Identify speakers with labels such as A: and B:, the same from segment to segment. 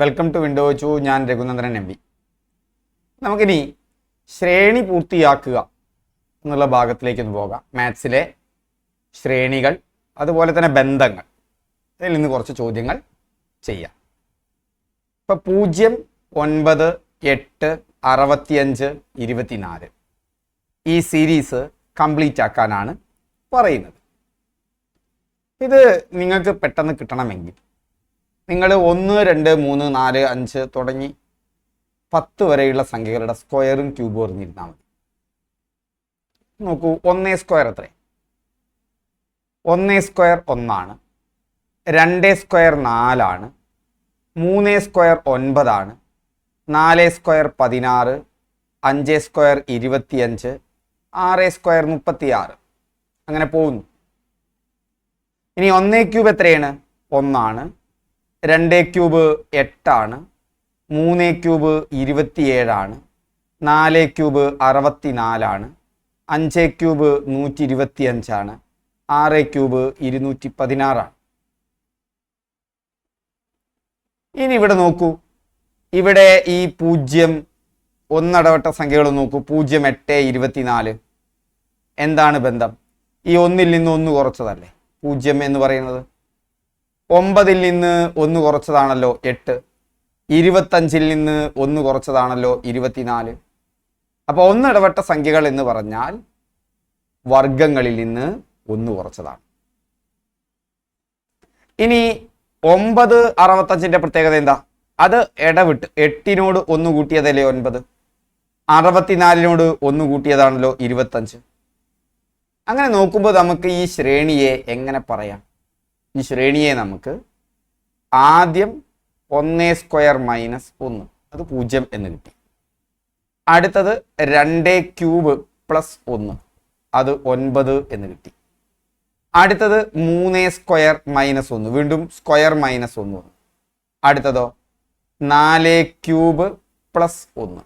A: Welcome to window ചു ഞാൻ Raghunandan M V നമുക്കിനി ശ്രേണി പൂർത്തിയാക്കുക എന്നുള്ള ഭാഗത്തിലേക്ക് ഒന്ന് പോകാം. മാത്സിലെ ശ്രേണികൾ അതുപോലെ തന്നെ ബന്ധങ്ങൾ. ഇതിൽ നിന്ന് കുറച്ച് ചോദ്യങ്ങൾ ചെയ്യാം. ഇപ്പം പൂജ്യം ഒൻപത് എട്ട് അറുപത്തിയഞ്ച് ഇരുപത്തിനാല് ഈ സീരീസ് കംപ്ലീറ്റ് ആക്കാനാണ് പറയുന്നത്. ഇത് നിങ്ങൾക്ക് പെട്ടെന്ന് കിട്ടണമെങ്കിൽ നിങ്ങൾ ഒന്ന് രണ്ട് മൂന്ന് നാല് അഞ്ച് തുടങ്ങി പത്ത് വരെയുള്ള സംഖ്യകളുടെ സ്ക്വയറും ക്യൂബും അറിഞ്ഞിരുന്നാൽ മതി. നോക്കൂ ഒന്നേ സ്ക്വയർ എത്ര ഒന്നേ സ്ക്വയർ ഒന്നാണ്. രണ്ടേ സ്ക്വയർ നാലാണ്. മൂന്നേ സ്ക്വയർ ഒൻപതാണ്. നാല് സ്ക്വയർ പതിനാറ്. അഞ്ച് സ്ക്വയർ ഇരുപത്തിയഞ്ച്. ആറ് സ്ക്വയർ മുപ്പത്തിയാറ്. അങ്ങനെ പോകുന്നു. ഇനി ഒന്നേ ക്യൂബ് എത്രയാണ്? ഒന്നാണ്. രണ്ടേ ക്യൂബ് എട്ടാണ് മൂന്ന് ക്യൂബ് ഇരുപത്തിയേഴാണ് നാല് ക്യൂബ് അറുപത്തിനാലാണ് അഞ്ച് ക്യൂബ് നൂറ്റി ഇരുപത്തി അഞ്ചാണ് ആറ് ക്യൂബ് ഇരുന്നൂറ്റി പതിനാറാണ് ഇനി ഇവിടെ നോക്കൂ. ഇവിടെ ഈ പൂജ്യം ഒന്നടവട്ട സംഖ്യകൾ നോക്കൂ. പൂജ്യം എട്ട് ഇരുപത്തിനാല്. എന്താണ് ബന്ധം? ഈ ഒന്നിൽ നിന്ന് ഒന്ന് കുറച്ചതല്ലേ? പൂജ്യം എന്ന് പറയുന്നത്? ഒമ്പതിൽ നിന്ന് ഒന്ന് കുറച്ചതാണല്ലോ എട്ട്. ഇരുപത്തഞ്ചിൽ നിന്ന് ഒന്ന് കുറച്ചതാണല്ലോ ഇരുപത്തിനാല്. അപ്പോൾ ഒന്നിടവട്ട സംഖ്യകൾ എന്ന് പറഞ്ഞാൽ വർഗങ്ങളിൽ നിന്ന് ഒന്ന് കുറച്ചതാണ്. ഇനി ഒമ്പത് അറുപത്തഞ്ചിന്റെ പ്രത്യേകത എന്താ? അത് ഇടവിട്ട് എട്ടിനോട് ഒന്ന് കൂട്ടിയതല്ലേ ഒൻപത്? അറുപത്തിനാലിനോട് ഒന്ന് കൂട്ടിയതാണല്ലോ ഇരുപത്തഞ്ച്. അങ്ങനെ നോക്കുമ്പോൾ നമുക്ക് ഈ ശ്രേണിയെ എങ്ങനെ പറയാം? ഈ ശ്രേണിയെ നമുക്ക് ആദ്യം ഒന്നേ സ്ക്വയർ മൈനസ് ഒന്ന്. അത് പൂജ്യം എന്ന് കിട്ടി. അടുത്തത് രണ്ടേ ക്യൂബ് പ്ലസ് ഒന്ന്. അത് ഒൻപത് എന്ന് കിട്ടി. അടുത്തത് മൂന്നേ സ്ക്വയർ മൈനസ് ഒന്ന്. വീണ്ടും സ്ക്വയർ മൈനസ് ഒന്ന് അടുത്തതോ നാല് ക്യൂബ് പ്ലസ് ഒന്ന്.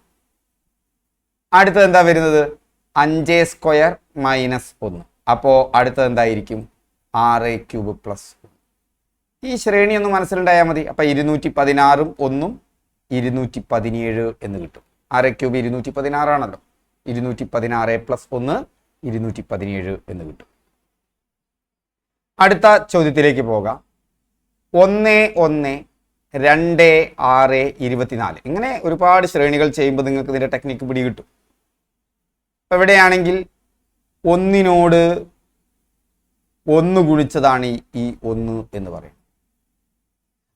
A: അടുത്തത് എന്താ വരുന്നത്? അഞ്ച് സ്ക്വയർ മൈനസ് ഒന്ന്. അപ്പോൾ അടുത്തത് എന്തായിരിക്കും? ആറ് ക്യൂബ് പ്ലസ്. ഈ ശ്രേണി ഒന്ന് മനസ്സിലുണ്ടായാൽ മതി. അപ്പം ഇരുന്നൂറ്റി പതിനാറും ഒന്നും ഇരുന്നൂറ്റി പതിനേഴ് എന്ന് കിട്ടും. ആറ് ക്യൂബ് ഇരുന്നൂറ്റി പതിനാറാണല്ലോ ഇരുന്നൂറ്റി പതിനാറ് പ്ലസ് ഒന്ന് ഇരുന്നൂറ്റി പതിനേഴ് എന്ന് കിട്ടും. അടുത്ത ചോദ്യത്തിലേക്ക് പോകാം. ഒന്ന് ഒന്ന് രണ്ട് ആറ് ഇരുപത്തിനാല്. ഇങ്ങനെ ഒരുപാട് ശ്രേണികൾ ചെയ്യുമ്പോൾ നിങ്ങൾക്ക് ഇതിന്റെ ടെക്നിക്ക് പിടികിട്ടും. ഇപ്പം എവിടെയാണെങ്കിൽ ഒന്നിനോട് ഒന്ന് ഗുണിച്ചതാണ് ഈ ഒന്ന് എന്ന് പറയും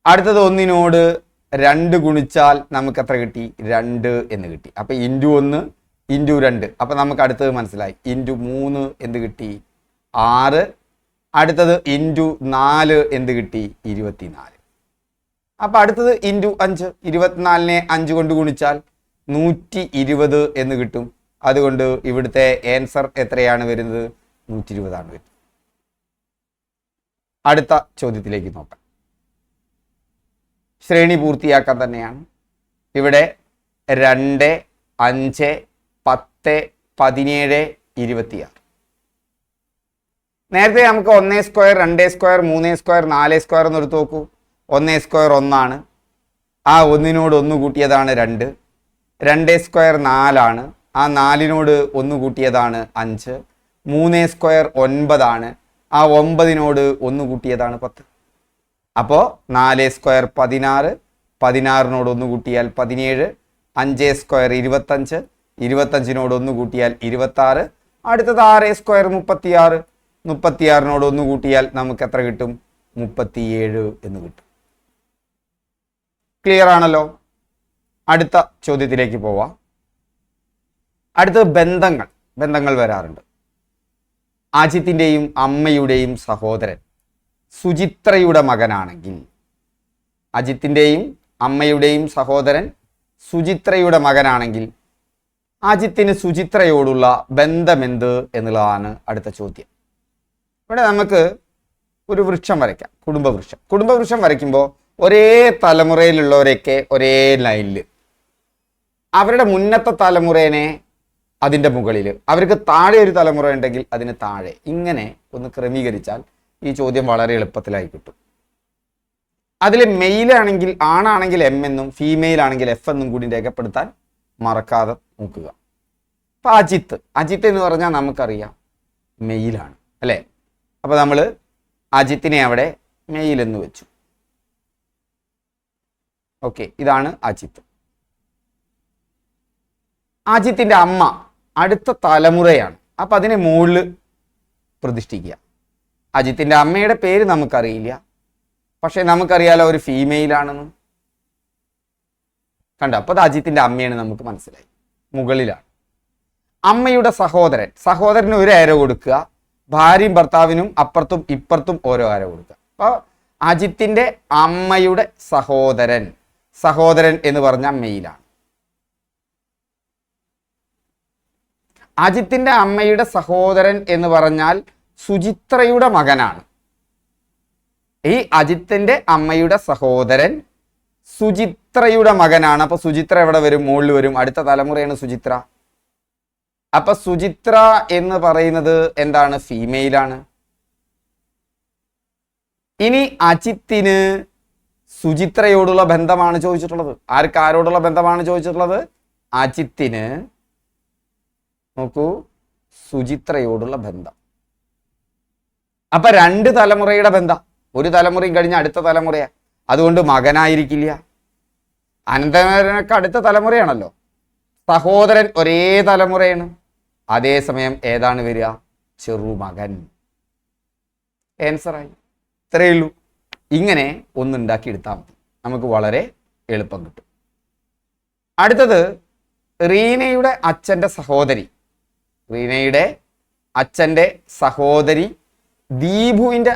A: അടുത്തത് ഒന്നിനോട് രണ്ട് ഗുണിച്ചാൽ നമുക്ക് എത്ര കിട്ടി? രണ്ട് എന്ന് കിട്ടി. അപ്പം ഇന്റു ഒന്ന് ഇന്റു രണ്ട്. അപ്പം നമുക്ക് അടുത്തത് മനസ്സിലായി. ഇന്റു മൂന്ന് എന്ത് കിട്ടി? ആറ്. അടുത്തത് ഇന്റു നാല് എന്ത് കിട്ടി? ഇരുപത്തിനാല്. അപ്പം അടുത്തത് ഇന്റു അഞ്ച്. ഇരുപത്തിനാലിനെ അഞ്ച് കൊണ്ട് ഗുണിച്ചാൽ നൂറ്റി ഇരുപത് എന്ന് കിട്ടും. അതുകൊണ്ട് ഇവിടുത്തെ ആൻസർ എത്രയാണ് വരുന്നത്? നൂറ്റി ഇരുപതാണ് വരുന്നത്. അടുത്ത ചോദ്യത്തിലേക്ക് നോക്കാം. ശ്രേണി പൂർത്തിയാക്കാൻ തന്നെയാണ്. ഇവിടെ രണ്ട് അഞ്ച് പത്ത് പതിനേഴ് ഇരുപത്തിയാറ്. നേരത്തെ നമുക്ക് ഒന്നേ സ്ക്വയർ രണ്ടേ സ്ക്വയർ മൂന്നേ സ്ക്വയർ നാലേ സ്ക്വയർ എന്ന് എടുത്ത് നോക്കൂ. ഒന്നേ സ്ക്വയർ ഒന്നാണ്. ആ ഒന്നിനോട് ഒന്ന് കൂട്ടിയതാണ് രണ്ട്. രണ്ടേ സ്ക്വയർ നാലാണ്. ആ നാലിനോട് ഒന്ന് കൂട്ടിയതാണ് അഞ്ച്. മൂന്നേ സ്ക്വയർ ഒൻപതാണ്. ആ ഒമ്പതിനോട് ഒന്ന് കൂട്ടിയതാണ് പത്ത്. അപ്പോൾ നാല് സ്ക്വയർ പതിനാറ് പതിനാറിനോട് ഒന്ന് കൂട്ടിയാൽ പതിനേഴ് അഞ്ച് സ്ക്വയർ ഇരുപത്തഞ്ച് ഇരുപത്തഞ്ചിനോട് ഒന്ന് കൂട്ടിയാൽ ഇരുപത്താറ് അടുത്തത് ആറ് സ്ക്വയർ മുപ്പത്തിയാറ് മുപ്പത്തിയാറിനോട് ഒന്ന് കൂട്ടിയാൽ നമുക്ക് എത്ര കിട്ടും? മുപ്പത്തിയേഴ് എന്ന് കിട്ടും. ക്ലിയർ ആണല്ലോ? അടുത്ത ചോദ്യത്തിലേക്ക് പോവാം. അടുത്ത ബന്ധങ്ങൾ ബന്ധങ്ങൾ വരാറുണ്ട്. അജിത്തിന്റെയും അമ്മയുടെയും സഹോദരൻ സുചിത്രയുടെ മകനാണെങ്കിൽ അജിത്തിന്റെയും അമ്മയുടെയും സഹോദരൻ സുചിത്രയുടെ മകനാണെങ്കിൽ അജിത്തിന് സുചിത്രയോടുള്ള ബന്ധമെന്ത് എന്നുള്ളതാണ് അടുത്ത ചോദ്യം. ഇവിടെ നമുക്ക് ഒരു വൃക്ഷം വരയ്ക്കാം കുടുംബവൃക്ഷം. കുടുംബവൃക്ഷം വരയ്ക്കുമ്പോൾ ഒരേ തലമുറയിലുള്ളവരൊക്കെ ഒരേ ലൈനിൽ അവരുടെ മുന്നത്തെ തലമുറേനെ അതിന്റെ മുകളിൽ അവർക്ക് താഴെ ഒരു തലമുറ ഉണ്ടെങ്കിൽ അതിന് താഴെ. ഇങ്ങനെ ഒന്ന് ക്രമീകരിച്ചാൽ ഈ ചോദ്യം വളരെ എളുപ്പത്തിലായി കിട്ടും. അതിൽ മെയിലാണെങ്കിൽ ആണാണെങ്കിൽ എം എന്നും ഫീമെയിൽ ആണെങ്കിൽ എഫ് എന്നും കൂടി രേഖപ്പെടുത്താൻ മറക്കാതെ നോക്കുക. അപ്പം അജിത്ത്. അജിത്ത് എന്ന് പറഞ്ഞാൽ നമുക്കറിയാം മെയിലാണ് അല്ലേ? അപ്പോൾ നമ്മൾ അജിത്തിനെ അവിടെ മെയിൽ എന്ന് വെച്ചു. ഓക്കെ ഇതാണ് അജിത്ത്. അജിത്തിന്റെ അമ്മ അടുത്ത തലമുറയാണ്. അപ്പൊ അതിനെ മുകളിൽ പ്രതിഷ്ഠിക്കുക. അജിത്തിന്റെ അമ്മയുടെ പേര് നമുക്കറിയില്ല. പക്ഷേ നമുക്കറിയാലോ ഒരു ഫീമെയിൽ ആണെന്ന്. കണ്ടോ? അപ്പോൾ അത് അജിത്തിന്റെ അമ്മയാണ് നമുക്ക് മനസ്സിലായി. മുകളിലാണ്. അമ്മയുടെ സഹോദരൻ. സഹോദരന് ഒരു അര കൊടുക്കുക. ഭാര്യയും ഭർത്താവിനും അപ്പുറത്തും ഇപ്പുറത്തും ഓരോ അര കൊടുക്കുക. അപ്പോൾ അജിത്തിന്റെ അമ്മയുടെ സഹോദരൻ. സഹോദരൻ എന്ന് പറഞ്ഞാൽ മെയിലാണ് അജിത്തിന്റെ അമ്മയുടെ സഹോദരൻ എന്ന് പറഞ്ഞാൽ സുചിത്രയുടെ മകനാണ്. ഈ അജിത്തിന്റെ അമ്മയുടെ സഹോദരൻ സുചിത്രയുടെ മകനാണ്. അപ്പൊ സുചിത്ര എവിടെ വരും? മുകളിൽ വരും. അടുത്ത തലമുറയാണ് സുചിത്ര. അപ്പൊ സുചിത്ര എന്ന് പറയുന്നത് എന്താണ്? ഫീമെയിലാണ് ഇനി അജിത്തിന് സുചിത്രയോടുള്ള ബന്ധമാണ് ചോദിച്ചിട്ടുള്ളത്. ആർക്കാരോടുള്ള ബന്ധമാണ് ചോദിച്ചിട്ടുള്ളത്? അജിത്തിന് നോക്കൂ സുചിത്രയോടുള്ള ബന്ധം. അപ്പൊ രണ്ട് തലമുറയുടെ ബന്ധം. ഒരു തലമുറയും കഴിഞ്ഞ അടുത്ത തലമുറയാ. അതുകൊണ്ട് മകനായിരിക്കില്ല. അനന്തനൊക്കെ അടുത്ത തലമുറയാണല്ലോ. സഹോദരൻ ഒരേ തലമുറയാണ്. അതേസമയം ഏതാണ് വരിക? ചെറുമകൻ. ആൻസറായി ഇത്രയേ ഉള്ളൂ. ഇങ്ങനെ ഒന്നുണ്ടാക്കി എടുത്താൽ മതി. നമുക്ക് വളരെ എളുപ്പം കിട്ടും. അടുത്തത് റീനയുടെ അച്ഛന്റെ സഹോദരി. റീനയുടെ അച്ഛന്റെ സഹോദരി ദീപുവിന്റെ